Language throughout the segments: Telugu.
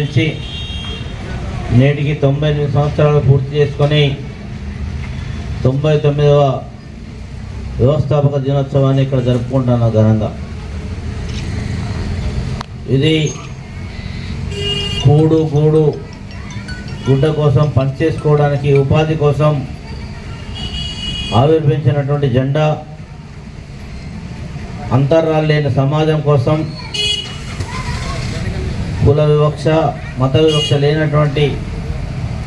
నుంచి నేటికి తొంభై ఎనిమిది సంవత్సరాలు పూర్తి చేసుకొని తొంభై తొమ్మిదవ వ్యవస్థాపక దినోత్సవాన్ని ఇక్కడ జరుపుకుంటున్నాం ఘనంగా. ఇది కూడు గూడు గుడ్డ కోసం పనిచేసుకోవడానికి ఉపాధి కోసం ఆవిర్భించినటువంటి జెండా అంతరాలు లేని సమాజం కోసం కుల వివక్ష మత వివక్ష లేనటువంటి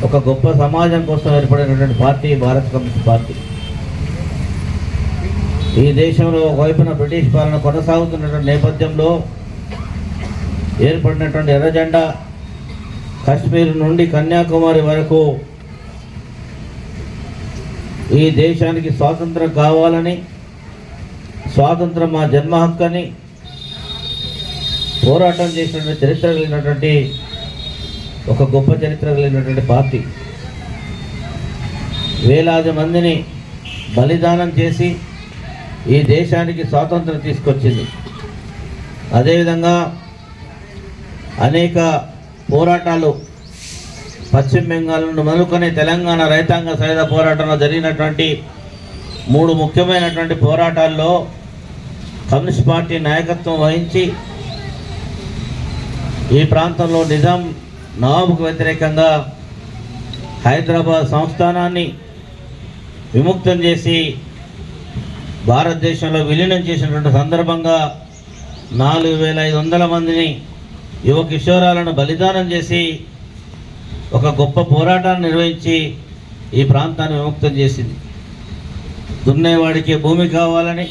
ఒక గొప్ప సమాజం కోసం ఏర్పడినటువంటి పార్టీ భారత కమ్యూనిస్ట్ పార్టీ. ఈ దేశంలో ఒకవైపున బ్రిటిష్ పాలన కొనసాగుతున్నటువంటి నేపథ్యంలో ఏర్పడినటువంటి ఎర్రజెండా కశ్మీర్ కాశ్మీర్ నుండి కన్యాకుమారి వరకు ఈ దేశానికి స్వాతంత్రం కావాలని స్వాతంత్రం మా జన్మ హక్కని పోరాటం చేసినటువంటి చరిత్ర కలిగినటువంటి ఒక గొప్ప చరిత్ర కలిగినటువంటి పార్టీ. వేలాది మందిని బలిదానం చేసి ఈ దేశానికి స్వాతంత్రం తీసుకొచ్చింది. అదేవిధంగా అనేక పోరాటాలు పశ్చిమ బెంగాల్ నుండి మొదలుకొని తెలంగాణ రైతాంగ సాయుధ పోరాటంలో జరిగినటువంటి మూడు ముఖ్యమైనటువంటి పోరాటాల్లో కమ్యూనిస్ట్ పార్టీ నాయకత్వం వహించి ఈ ప్రాంతంలో నిజాం నవాబుకు వ్యతిరేకంగా హైదరాబాద్ సంస్థానాన్ని విముక్తం చేసి భారతదేశంలో విలీనం చేసినటువంటి సందర్భంగా నాలుగు వేల ఐదు వందల మందిని యువ కిషోరాలను బలిదానం చేసి ఒక గొప్ప పోరాటాన్ని నిర్వహించి ఈ ప్రాంతాన్ని విముక్తం చేసింది. దున్నేవాడికి భూమి కావాలని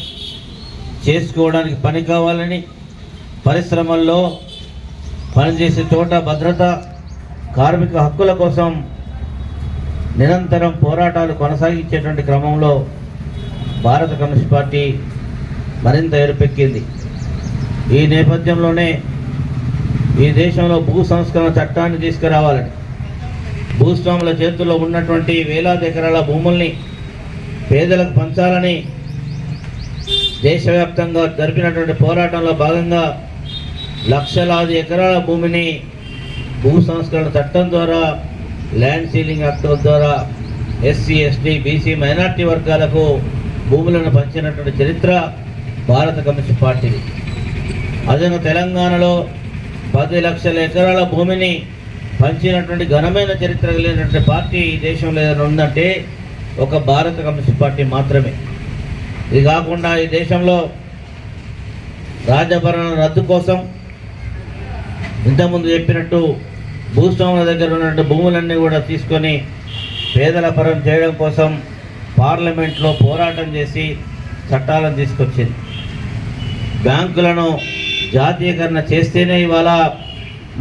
చేసుకోవడానికి పని కావాలని పరిశ్రమల్లో పనిచేసే చోట భద్రత కార్మిక హక్కుల కోసం నిరంతరం పోరాటాలు కొనసాగించేటువంటి క్రమంలో భారత కమ్యూనిస్ట్ పార్టీ మరింత ఏర్పెక్కింది. ఈ నేపథ్యంలోనే ఈ దేశంలో భూ సంస్కరణ చట్టాన్ని తీసుకురావాలని భూస్వాముల చేతుల్లో ఉన్నటువంటి వేలాది ఎకరాల భూముల్ని పేదలకు పంచాలని దేశవ్యాప్తంగా జరిపినటువంటి పోరాటంలో భాగంగా లక్షలాది ఎకరాల భూమిని భూ సంస్కరణ చట్టం ద్వారా ల్యాండ్ సీలింగ్ యాక్ట్ ద్వారా ఎస్సీ ఎస్టీ బీసీ మైనార్టీ వర్గాలకు భూములను పంచినటువంటి చరిత్ర భారత కమ్యూనిస్ట్ పార్టీది. అదే తెలంగాణలో పది లక్షల ఎకరాల భూమిని పంచినటువంటి ఘనమైన చరిత్ర కలిగినటువంటి పార్టీ ఈ దేశంలో ఏదైనా ఉందంటే ఒక భారత కమ్యూనిస్ట్ పార్టీ మాత్రమే. ఇది కాకుండా ఈ దేశంలో రాజభరణ రద్దు కోసం ఇంతకుముందు చెప్పినట్టు భూస్వాముల దగ్గర ఉన్నటువంటి భూములన్నీ కూడా తీసుకొని పేదల పరం చేయడం కోసం పార్లమెంట్లో పోరాటం చేసి చట్టాలను తీసుకొచ్చింది. బ్యాంకులను జాతీయకరణ చేస్తేనే ఇవాళ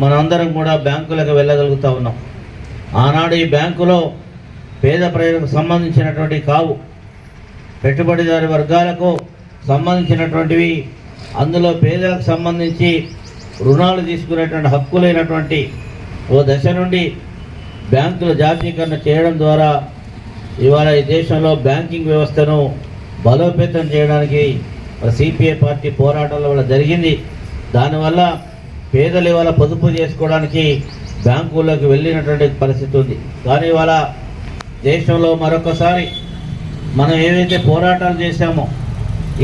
మనందరం కూడా బ్యాంకులకు వెళ్ళగలుగుతా ఉన్నాం. ఆనాడు ఈ బ్యాంకులో పేద ప్రజలకు సంబంధించినటువంటి కావు పెట్టుబడిదారు వర్గాలకు సంబంధించినటువంటివి అందులో పేదలకు సంబంధించి రుణాలు తీసుకునేటువంటి హక్కులైనటువంటి ఓ దశ నుండి బ్యాంకుల జాతీయకరణ చేయడం ద్వారా ఇవాళ ఈ దేశంలో బ్యాంకింగ్ వ్యవస్థను బలోపేతం చేయడానికి సిపిఐ పార్టీ పోరాటంలో వల్ల జరిగింది. దానివల్ల పేదలు ఇవాళ పొదుపు చేసుకోవడానికి బ్యాంకుల్లోకి వెళ్ళినటువంటి పరిస్థితి ఉంది. కానీ ఇవాళ దేశంలో మరొకసారి మనం ఏవైతే పోరాటాలు చేశామో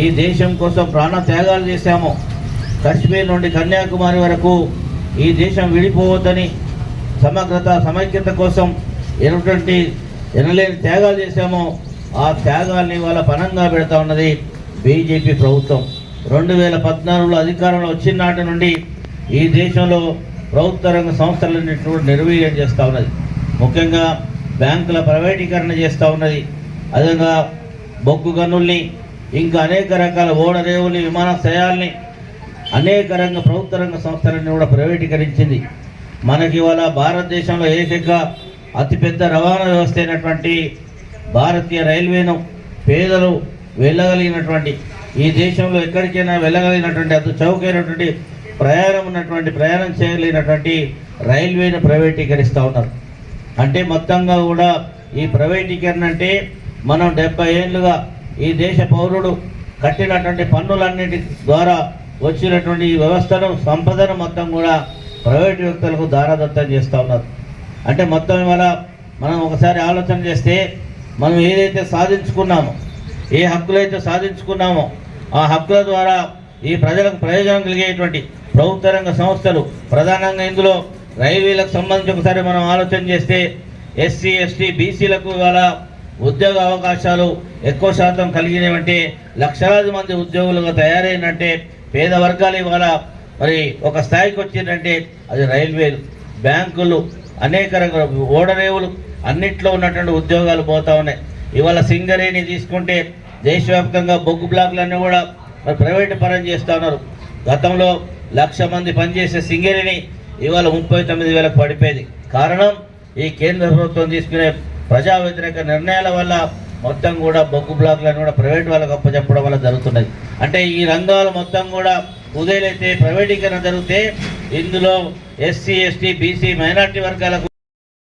ఈ దేశం కోసం ప్రాణ త్యాగాలు చేశామో కశ్మీర్ నుండి కన్యాకుమారి వరకు ఈ దేశం విడిపోవద్దని సమగ్రత సమైక్యత కోసం ఎటువంటి ఎనలేని త్యాగాలు చేశామో ఆ త్యాగాల్ని వాళ్ళ పనంగా పెడతా ఉన్నది బీజేపీ ప్రభుత్వం. రెండు వేల పద్నాలుగులో అధికారంలో వచ్చిన నాటి నుండి ఈ దేశంలో ప్రభుత్వ రంగ సంస్థలన్నింటినీ కూడా నిర్వీర్యం చేస్తూ ఉన్నది. ముఖ్యంగా బ్యాంకుల ప్రైవేటీకరణ చేస్తూ ఉన్నది. అదేవిధంగా బొగ్గు గనుల్ని ఇంకా అనేక రకాల ఓడరేవుల్ని విమానాశ్రయాల్ని అనేక రంగ ప్రభుత్వ రంగ సంస్థలన్నీ కూడా ప్రైవేటీకరించింది. మనకి ఇవాళ భారతదేశంలో ఏకైక అతిపెద్ద రవాణా వ్యవస్థ అయినటువంటి భారతీయ రైల్వేను పేదలు వెళ్ళగలిగినటువంటి ఈ దేశంలో ఎక్కడికైనా వెళ్ళగలిగినటువంటి అతి చౌకైనటువంటి ప్రయాణం ఉన్నటువంటి ప్రయాణం చేయగలిగినటువంటి రైల్వేను ప్రైవేటీకరిస్తూ ఉన్నారు. అంటే మొత్తంగా కూడా ఈ ప్రైవేటీకరణ అంటే మనం డెబ్బై ఏళ్ళుగా ఈ దేశ పౌరుడు కట్టినటువంటి పన్నులన్నిటి ద్వారా వచ్చినటువంటి ఈ వ్యవస్థను సంపదను మొత్తం కూడా ప్రైవేట్ వ్యక్తులకు దారాదత్తం చేస్తూ ఉన్నారు. అంటే మొత్తం ఇవాళ మనం ఒకసారి ఆలోచన చేస్తే మనం ఏదైతే సాధించుకున్నామో ఏ హక్కులైతే సాధించుకున్నామో ఆ హక్కుల ద్వారా ఈ ప్రజలకు ప్రయోజనం కలిగేటువంటి ప్రభుత్వ రంగ సంస్థలు ప్రధానంగా ఇందులో రైల్వేలకు సంబంధించి ఒకసారి మనం ఆలోచన చేస్తే ఎస్సీ ఎస్టీ బీసీలకు ఇవాళ ఉద్యోగ అవకాశాలు ఎక్కువ శాతం కలిగినవంటే లక్షలాది మంది ఉద్యోగులుగా తయారైనంటే పేద వర్గాలు ఇవాళ మరి ఒక స్థాయికి వచ్చిందంటే అది రైల్వేలు బ్యాంకులు అనేక రకాల ఓడరేవులు అన్నిట్లో ఉన్నటువంటి ఉద్యోగాలు పోతా ఉన్నాయి. ఇవాళ సింగరేణి తీసుకుంటే దేశవ్యాప్తంగా బొగ్గు బ్లాక్లన్నీ కూడా మరి ప్రైవేట్ పరం చేస్తూ ఉన్నారు. గతంలో లక్ష మంది పనిచేసే సింగరేణి ఇవాళ ముప్పై తొమ్మిది వేలకు పడిపోయింది. కారణం ఈ కేంద్ర ప్రభుత్వం తీసుకునే ప్రజా వ్యతిరేక నిర్ణయాల వల్ల మొత్తం కూడా బొగ్గు బ్లాక్లను కూడా ప్రైవేట్ వాళ్ళకి అప్పచెప్పడం వల్ల జరుగుతున్నది. అంటే ఈ రంగాలు మొత్తం కూడా ఉదయలైతే ప్రైవేటీకరణ జరిగితే ఇందులో ఎస్సీ ఎస్టీ బీసీ మైనార్టీ వర్గాలకు